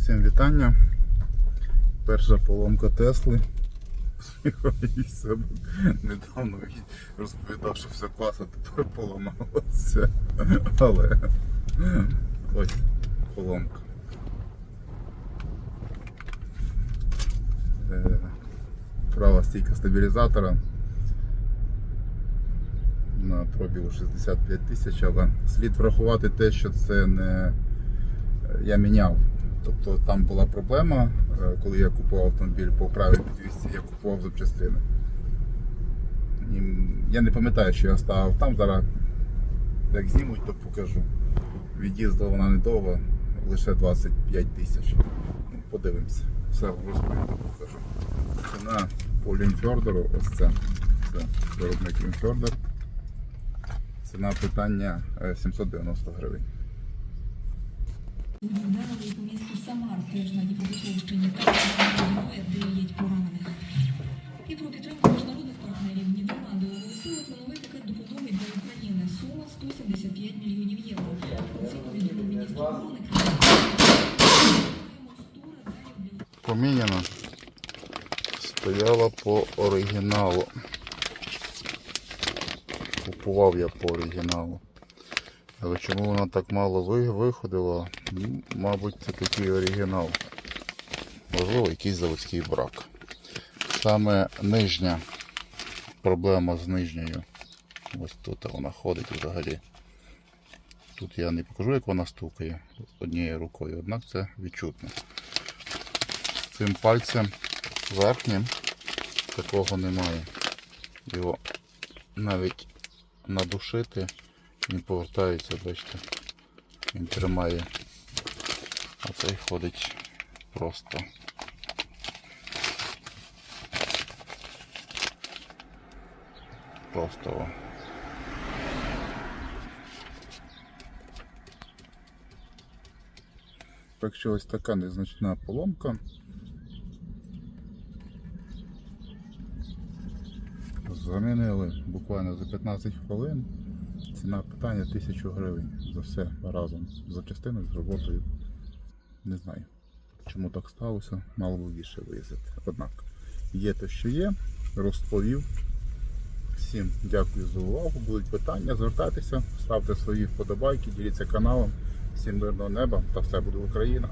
Всім вітання. Перша поломка Тесли. Недавно розповідав, що все класно, тепер поламалося. Але ось поломка. Е, Права стійка стабілізатора на пробігу 65 тисяч, але слід врахувати те, що це не я міняв. Тобто там була проблема, е, коли я купував автомобіль по правій підвісці, я купував запчастини. І я не пам'ятаю, що я ставив там, зараз як знімуть, то покажу. Від'їздила вона недовго, лише 25 тисяч. Ну, Подивимося. Все розповім, покажу. Ціна по Лінфьордеру, ось це. Це виробник Лінфьордер. Ціна питання е, 790 гривень. Вдарили по місту Самар, теж на Дніпропетровщині, та двоє дев'ять поранених. І про підтримку міжнародних партнерів Нідерланди оголосили про новий пакет допомоги для України. Сума 175 мільйонів євро. Про це повідомив міністр оборони країни. Маємо 100 радарів для поміняна. Стояла по оригіналу. Купував я по оригіналу. Але чому вона так мало виходила? Мабуть, це такий оригінал. Можливо, якийсь заводський брак. Саме нижня проблема з нижньою. Ось тут вона ходить взагалі. Тут я не покажу, як вона стукає однією рукою, однак це відчутно цим пальцем верхнім такого немає. Його навіть надушити він повертається, бачите, він тримає, а цей ходить просто. Просто. Так що ось така незначна поломка. Замінили буквально за 15 хвилин. Ціна питання 1000 гривень за все разом. За частиною з роботою. Не знаю, чому так сталося, мало би більше виїздити. Однак, є те, що є, розповів. Всім дякую за увагу. Будуть питання, звертайтеся, ставте свої вподобайки, діліться каналом. Всім мирного неба та все буде Україна.